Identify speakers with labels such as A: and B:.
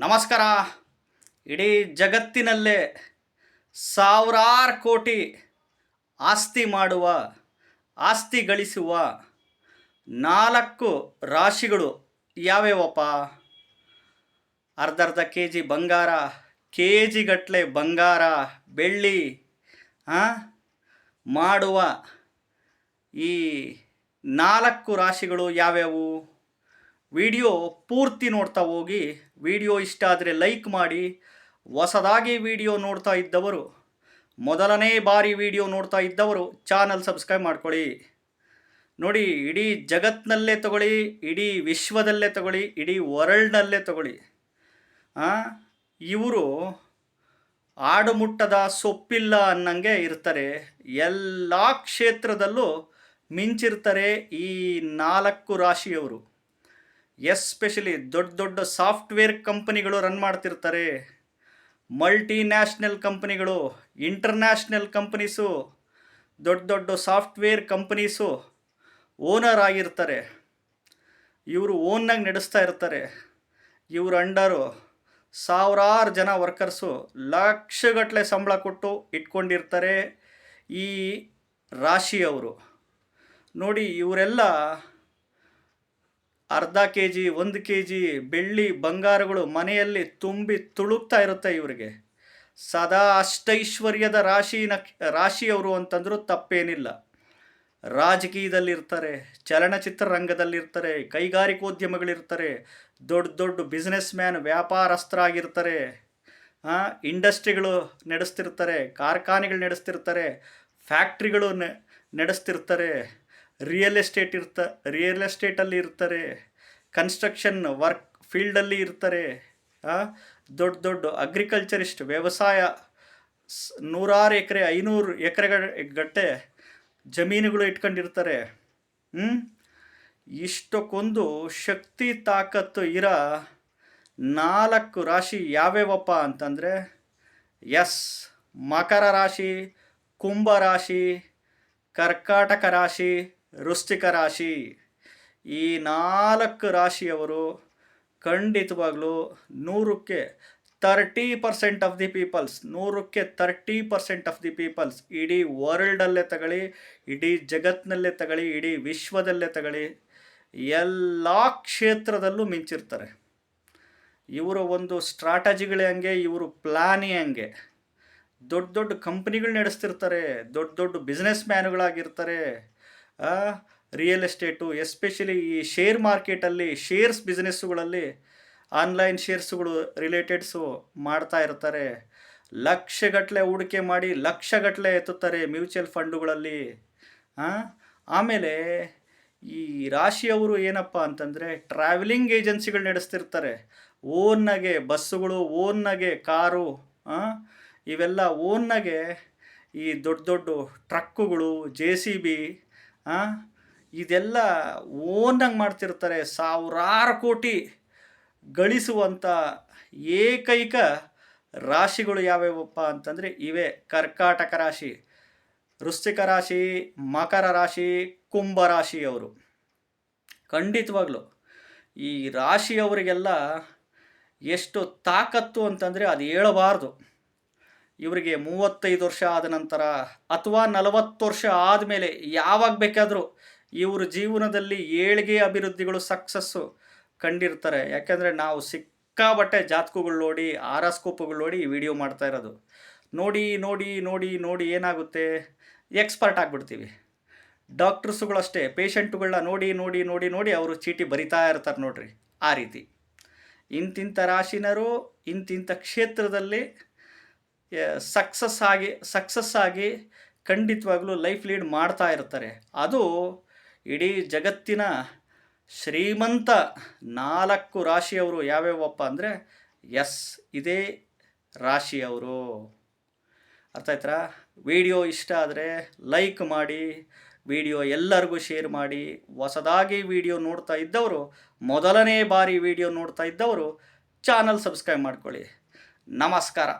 A: ನಮಸ್ಕಾರ. ಇಡೀ ಜಗತ್ತಿನಲ್ಲೇ ಸಾವಿರಾರು ಕೋಟಿ ಆಸ್ತಿ ಮಾಡುವ, ಆಸ್ತಿ ಗಳಿಸುವ ನಾಲ್ಕು ರಾಶಿಗಳು ಯಾವ್ಯಾವಪ್ಪ? ಅರ್ಧರ್ಧ ಕೆ ಜಿ ಬಂಗಾರ ಕೆ ಜಿಗಟ್ಟಲೆ ಬಂಗಾರ, ಬೆಳ್ಳಿ ಮಾಡುವ ಈ ನಾಲ್ಕು ರಾಶಿಗಳು ಯಾವ್ಯಾವು? ವಿಡಿಯೋ ಪೂರ್ತಿ ನೋಡ್ತಾ ಹೋಗಿ, ವಿಡಿಯೋ ಇಷ್ಟ ಆದರೆ ಲೈಕ್ ಮಾಡಿ, ಹೊಸದಾಗಿ ವಿಡಿಯೋ ನೋಡ್ತಾ ಇದ್ದವರು, ಮೊದಲನೇ ಬಾರಿ ವಿಡಿಯೋ ನೋಡ್ತಾ ಇದ್ದವರು ಚಾನಲ್ ಸಬ್ಸ್ಕ್ರೈಬ್ ಮಾಡ್ಕೊಳ್ಳಿ. ನೋಡಿ, ಇಡೀ ಜಗತ್ತಿನಲ್ಲೇ ತಗೊಳ್ಳಿ, ಇಡೀ ವಿಶ್ವದಲ್ಲೇ ತಗೊಳ್ಳಿ, ಇಡೀ ವರ್ಲ್ಡ್ನಲ್ಲೇ ತಗೊಳ್ಳಿ. ಇವರು ಆಡುಮುಟ್ಟದ ಸೊಪ್ಪಿಲ್ಲ ಅನ್ನಂಗೆ ಇರ್ತಾರೆ. ಎಲ್ಲ ಕ್ಷೇತ್ರದಲ್ಲೂ ಮಿಂಚಿರ್ತಾರೆ ಈ ನಾಲ್ಕು ರಾಶಿಯವರು. ಎಸ್ಪೆಷಲಿ ದೊಡ್ಡ ದೊಡ್ಡ ಸಾಫ್ಟ್ವೇರ್ ಕಂಪನಿಗಳು ರನ್ ಮಾಡ್ತಿರ್ತಾರೆ. ಮಲ್ಟಿ ನ್ಯಾಷನಲ್ ಕಂಪನಿಗಳು, ಇಂಟರ್ನ್ಯಾಷನಲ್ ಕಂಪನೀಸು, ದೊಡ್ಡ ದೊಡ್ಡ ಸಾಫ್ಟ್ವೇರ್ ಕಂಪನೀಸು ಓನರ್ ಆಗಿರ್ತಾರೆ. ಇವರು ಓನ್ನಾಗಿ ನಡೆಸ್ತಾ ಇರ್ತಾರೆ. ಇವ್ರ ಅಂಡರು ಸಾವಿರಾರು ಜನ ವರ್ಕರ್ಸು ಲಕ್ಷಗಟ್ಟಲೆ ಸಂಬಳ ಕೊಟ್ಟು ಇಟ್ಕೊಂಡಿರ್ತಾರೆ ಈ ರಾಶಿಯವರು ನೋಡಿ ಇವರೆಲ್ಲ ಅರ್ಧ ಕೆ ಜಿ ಒಂದು ಕೆ ಜಿ ಬೆಳ್ಳಿ ಬಂಗಾರಗಳು ಮನೆಯಲ್ಲಿ ತುಂಬಿ ತುಳುಕ್ತಾ ಇರುತ್ತೆ ಇವರಿಗೆ. ಸದಾ ಅಷ್ಟೈಶ್ವರ್ಯದ ರಾಶಿ ನಕ್ ರಾಶಿಯವರು ಅಂತಂದರೂ ತಪ್ಪೇನಿಲ್ಲ. ರಾಜಕೀಯದಲ್ಲಿರ್ತಾರೆ, ಚಲನಚಿತ್ರ ರಂಗದಲ್ಲಿರ್ತಾರೆ, ಕೈಗಾರಿಕೋದ್ಯಮಗಳಿರ್ತಾರೆ, ದೊಡ್ಡ ದೊಡ್ಡ ಬಿಸ್ನೆಸ್ ಮ್ಯಾನ್ ವ್ಯಾಪಾರಸ್ಥರಾಗಿರ್ತಾರೆ ಇಂಡಸ್ಟ್ರಿಗಳು ನಡೆಸ್ತಿರ್ತಾರೆ, ಕಾರ್ಖಾನೆಗಳು ನಡೆಸ್ತಿರ್ತಾರೆ ಫ್ಯಾಕ್ಟ್ರಿಗಳು ನಡೆಸ್ತಿರ್ತಾರೆ. ರಿಯಲ್ ಎಸ್ಟೇಟ್ ಇರ್ತ ರಿಯಲ್ ಎಸ್ಟೇಟಲ್ಲಿ ಇರ್ತಾರೆ ಕನ್ಸ್ಟ್ರಕ್ಷನ್ ವರ್ಕ್ ಫೀಲ್ಡಲ್ಲಿ ಇರ್ತಾರೆ ದೊಡ್ಡ ದೊಡ್ಡ ಅಗ್ರಿಕಲ್ಚರಿಸ್ಟ್ ವ್ಯವಸಾಯ ನೂರಾರು ಎಕರೆ, ಐನೂರು ಎಕರೆ ಗಟ್ಟೆ ಜಮೀನುಗಳು ಇಟ್ಕೊಂಡಿರ್ತಾರೆ. ಹ್ಞೂ ಇಷ್ಟಕ್ಕೊಂದು ಶಕ್ತಿ ತಾಕತ್ತು ಇರ ನಾಲ್ಕು ರಾಶಿ ಯಾವ್ಯಾವಪ್ಪ ಅಂತಂದರೆ, ಎಸ್, ಮಕರ ರಾಶಿ, ಕುಂಭ ರಾಶಿ, ಕರ್ಕಾಟಕ ರಾಶಿ ವೃಶ್ಚಿಕ ರಾಶಿ. ಈ ನಾಲ್ಕು ರಾಶಿಯವರು ಖಂಡಿತವಾಗ್ಲೂ ನೂರಕ್ಕೆ thirty percent of the peoples ನೂರಕ್ಕೆ thirty percent of the peoples ಇಡೀ ವರ್ಲ್ಡಲ್ಲೇ ತಗೊಳ್ಳಿ, ಇಡೀ ಜಗತ್ತಿನಲ್ಲೇ ತಗೊಳ್ಳಿ, ಇಡೀ ವಿಶ್ವದಲ್ಲೇ ತಗೊಳ್ಳಿ, ಎಲ್ಲ ಕ್ಷೇತ್ರದಲ್ಲೂ ಮಿಂಚಿರ್ತಾರೆ. ಇವರ ಒಂದು ಸ್ಟ್ರಾಟಜಿಗಳೇ ಹಂಗೆ, ಇವರು ಪ್ಲ್ಯಾನೇ ಹಂಗೆ. ದೊಡ್ಡ ದೊಡ್ಡ ಕಂಪ್ನಿಗಳು ನಡೆಸ್ತಿರ್ತಾರೆ, ದೊಡ್ಡ ದೊಡ್ಡ ಬಿಸ್ನೆಸ್ ಮ್ಯಾನ್ಗಳಾಗಿರ್ತಾರೆ ರಿಯಲ್ ಎಸ್ಟೇಟು ಎಸ್ಪೆಷಲಿ ಈ ಶೇರ್ ಮಾರ್ಕೆಟಲ್ಲಿ ಶೇರ್ಸ್ ಬಿಸ್ನೆಸ್ಸುಗಳಲ್ಲಿ ಆನ್ಲೈನ್ ಶೇರ್ಸ್ಗಳು ರಿಲೇಟೆಡ್ಸು ಮಾಡ್ತಾ ಇರ್ತಾರೆ ಲಕ್ಷಗಟ್ಟಲೆ ಹೂಡಿಕೆ ಮಾಡಿ ಲಕ್ಷಗಟ್ಟಲೆ ಎತ್ತುತ್ತಾರೆ ಮ್ಯೂಚುವಲ್ ಫಂಡುಗಳಲ್ಲಿ? ಆಮೇಲೆ ಈ ರಾಶಿಯವರು ಏನಪ್ಪ ಅಂತಂದರೆ ಟ್ರಾವೆಲಿಂಗ್ ಏಜೆನ್ಸಿಗಳು ನಡೆಸ್ತಿರ್ತಾರೆ ಓನ್ನಾಗೆ ಬಸ್ಸುಗಳು ಓನ್ನಾಗೆ ಕಾರು? ಇವೆಲ್ಲ ಓನ್ನಾಗೆ ಈ ದೊಡ್ಡ ದೊಡ್ಡ ಟ್ರಕ್ಕುಗಳು ಜೆ ಸಿ ಬಿ ಇದೆಲ್ಲ ಓನಾಗಿ ಮಾಡ್ತಿರ್ತಾರೆ ಸಾವಿರಾರು ಕೋಟಿ ಗಳಿಸುವಂಥ ಏಕೈಕ ರಾಶಿಗಳು ಯಾವ್ಯಾವಪ್ಪ ಅಂತಂದರೆ ಇವೆ. ಕರ್ಕಾಟಕ ರಾಶಿ, ವೃಶ್ಚಿಕ ರಾಶಿ, ಮಕರ ರಾಶಿ, ಕುಂಭ ರಾಶಿಯವರು ಖಂಡಿತವಾಗ್ಲು ಈ ರಾಶಿಯವರಿಗೆಲ್ಲ ಎಷ್ಟು ತಾಕತ್ತು ಅಂತಂದರೆ ಅದು ಹೇಳಬಾರ್ದು. ಇವರಿಗೆ ಮೂವತ್ತೈದು ವರ್ಷ ಆದ ನಂತರ ಅಥವಾ ನಲವತ್ತು ವರ್ಷ ಆದಮೇಲೆ ಯಾವಾಗ ಬೇಕಾದರೂ ಇವ್ರ ಜೀವನದಲ್ಲಿ ಏಳಿಗೆ ಅಭಿವೃದ್ಧಿಗಳು ಸಕ್ಸಸ್ಸು ಕಂಡಿರ್ತಾರೆ. ಯಾಕೆಂದರೆ ನಾವು ಸಿಕ್ಕಾಬಟ್ಟೆ ಜಾತಕಗಳು ನೋಡಿ ಆರಾಸ್ಕೋಪುಗಳು ನೋಡಿ ವಿಡಿಯೋ ಮಾಡ್ತಾ ಇರೋದು. ನೋಡಿ ನೋಡಿ ನೋಡಿ ನೋಡಿ ಏನಾಗುತ್ತೆ? ಎಕ್ಸ್ಪರ್ಟ್ ಆಗಿಬಿಡ್ತೀವಿ. ಡಾಕ್ಟರ್ಸುಗಳಷ್ಟೇ, ಪೇಷಂಟುಗಳನ್ನ ನೋಡಿ ನೋಡಿ ನೋಡಿ ನೋಡಿ ಅವರು ಚೀಟಿ ಬರಿತಾ ಇರ್ತಾರೆ ನೋಡ್ರಿ, ಆ ರೀತಿ. ಇಂತಿಂಥ ರಾಶಿನರು ಇಂತಿಂಥ ಕ್ಷೇತ್ರದಲ್ಲಿ ಸಕ್ಸಸ್ ಆಗಿ ಸಕ್ಸಸ್ ಆಗಿ ಖಂಡಿತವಾಗಲೂ ಲೈಫ್ ಲೀಡ್ ಮಾಡ್ತಾ ಇರ್ತಾರೆ. ಅದು ಇಡೀ ಜಗತ್ತಿನ ಶ್ರೀಮಂತ ನಾಲ್ಕು ರಾಶಿಯವರು ಯಾವ್ಯಾವಪ್ಪ ಅಂದರೆ ಎಸ್ ಇದೇ ರಾಶಿಯವರು. ಅರ್ಥ ಆಯ್ತಾ ವಿಡಿಯೋ ಇಷ್ಟ ಆದರೆ ಲೈಕ್ ಮಾಡಿ, ವಿಡಿಯೋ ಎಲ್ಲರಿಗೂ ಶೇರ್ ಮಾಡಿ. ಹೊಸದಾಗಿ ವಿಡಿಯೋ ನೋಡ್ತಾ ಇದ್ದವರು, ಮೊದಲನೇ ಬಾರಿ ವಿಡಿಯೋ ನೋಡ್ತಾ ಇದ್ದವರು ಚಾನಲ್ ಸಬ್ಸ್ಕ್ರೈಬ್ ಮಾಡ್ಕೊಳ್ಳಿ. ನಮಸ್ಕಾರ.